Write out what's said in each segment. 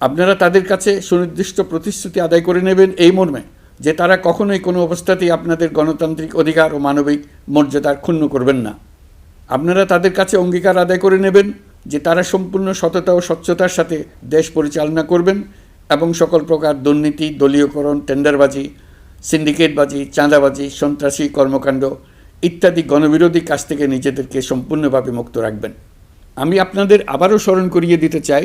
আপনারা তাদের কাছে সুনির্দিষ্ট প্রতিশ্রুতি আদায় করে নেবেন এই মর্মে যে তারা কখনোই কোনো অবস্থাতেই আপনাদের গণতান্ত্রিক অধিকার ও মানবিক মর্যাদার ক্ষুণ্ণ করবেন না। আপনারা তাদের কাছে অঙ্গীকার আদায় করে নেবেন যে তারা সম্পূর্ণ সততা ও স্বচ্ছতার সাথে দেশ পরিচালনা করবেন এবং সকল প্রকার দুর্নীতি, দলীয়করণ, টেন্ডারবাজি, সিন্ডিকেটবাজি, চাঁদাবাজি, সন্ত্রাসী কর্মকাণ্ড ইত্যাদি গণবিরোধী কাজ থেকে নিজেদেরকে সম্পূর্ণভাবে মুক্ত রাখবেন। আমি আপনাদের আবারও স্মরণ করিয়ে দিতে চাই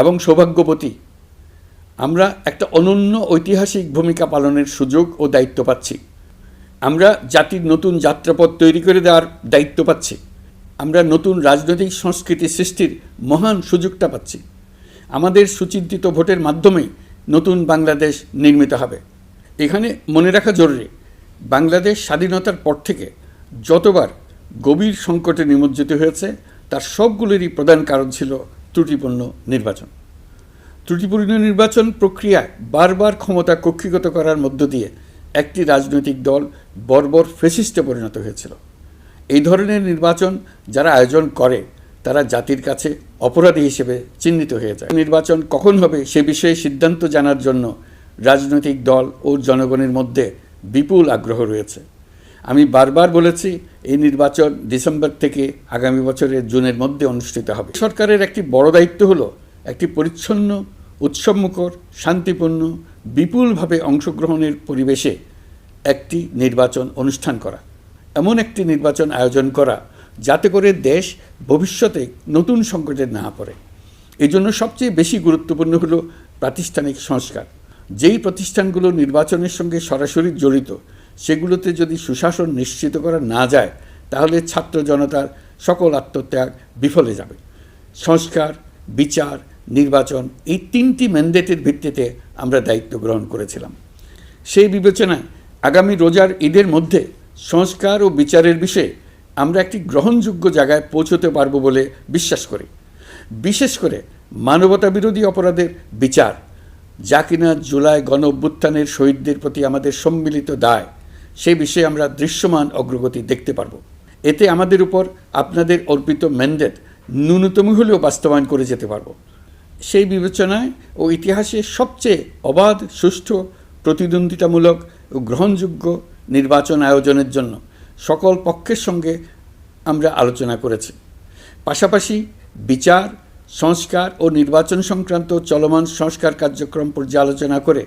এবং সৌভাগ্যবতী। আমরা একটা অনন্য ঐতিহাসিক ভূমিকা পালনের সুযোগ ও দায়িত্ব পাচ্ছি। আমরা জাতির নতুন যাত্রাপথ তৈরি করে দেওয়ার দায়িত্ব পাচ্ছি। আমরা নতুন রাজনৈতিক সংস্কৃতি সৃষ্টির মহান সুযোগটা পাচ্ছি। আমাদের সুচিন্তিত ভোটের মাধ্যমেই নতুন বাংলাদেশ নির্মিত হবে। এখানে মনে রাখা জরুরি, বাংলাদেশ স্বাধীনতার পর থেকে যতবার গভীর সংকটে নিমজ্জিত হয়েছে, তার সবগুলোরই প্রধান কারণ ছিল ত্রুটিপূর্ণ নির্বাচন। ত্রুটিপূর্ণ নির্বাচন প্রক্রিয়ায় বারবার ক্ষমতা কক্ষিগত করার মধ্য দিয়ে একটি রাজনৈতিক দল বর্বর ফেসিস্টে পরিণত হয়েছিল। এই ধরনের নির্বাচন যারা আয়োজন করে, তারা জাতির কাছে অপরাধী হিসেবে চিহ্নিত হয়ে যায়। নির্বাচন কখন হবে সে বিষয়ে সিদ্ধান্ত জানার জন্য রাজনৈতিক দল ও জনগণের মধ্যে বিপুল আগ্রহ রয়েছে। আমি বারবার বলেছি, এই নির্বাচন ডিসেম্বর থেকে আগামী বছরের জুনের মধ্যে অনুষ্ঠিত হবে। সরকারের একটি বড় দায়িত্ব হলো একটি পরিচ্ছন্ন, উৎসবমুখর, শান্তিপূর্ণ, বিপুলভাবে অংশগ্রহণের পরিবেশে একটি নির্বাচন অনুষ্ঠান করা, এমন একটি নির্বাচন আয়োজন করা যাতে করে দেশ ভবিষ্যতে নতুন সংকটে না পড়ে। এই জন্য সবচেয়ে বেশি গুরুত্বপূর্ণ হলো প্রাতিষ্ঠানিক সংস্কার। যেই প্রতিষ্ঠানগুলো নির্বাচনের সঙ্গে সরাসরি জড়িত সেগুলোতে যদি সুশাসন নিশ্চিত করা না যায়, তাহলে ছাত্র জনতার সকল আত্মত্যাগ বিফলে যাবে। সংস্কার, বিচার, নির্বাচন এই তিনটি ম্যান্ডেটের ভিত্তিতে আমরা দায়িত্ব গ্রহণ করেছিলাম। সেই বিবেচনায় আগামী রোজার ঈদের মধ্যে সংস্কার ও বিচারের বিষয়ে আমরা একটি গ্রহণযোগ্য জায়গায় পৌঁছতে পারব বলে বিশ্বাস করি। বিশেষ করে মানবতা বিরোধী অপরাধের বিচার, যা কিনা জুলাই গণ অভ্যুত্থানের শহীদদের প্রতি আমাদের সম্মিলিত দায় সেই বিষয়ে আমরা দৃশ্যমান অগ্রগতি দেখতে পারব। এতে আমাদের উপর আপনাদের অর্পিত ম্যান্ডেট ন্যূনতম হলেও বাস্তবায়ন করে যেতে পারব। সেই বিবেচনায় ও ইতিহাসে সবচেয়ে অবাধ, সুষ্ঠু, প্রতিদ্বন্দ্বিতামূলক ও গ্রহণযোগ্য নির্বাচন আয়োজনের জন্য সকল পক্ষের সঙ্গে আমরা আলোচনা করেছি। পাশাপাশি বিচার, সংস্কার ও নির্বাচন সংক্রান্ত চলমান সংস্কার কার্যক্রম পর্যালোচনা করে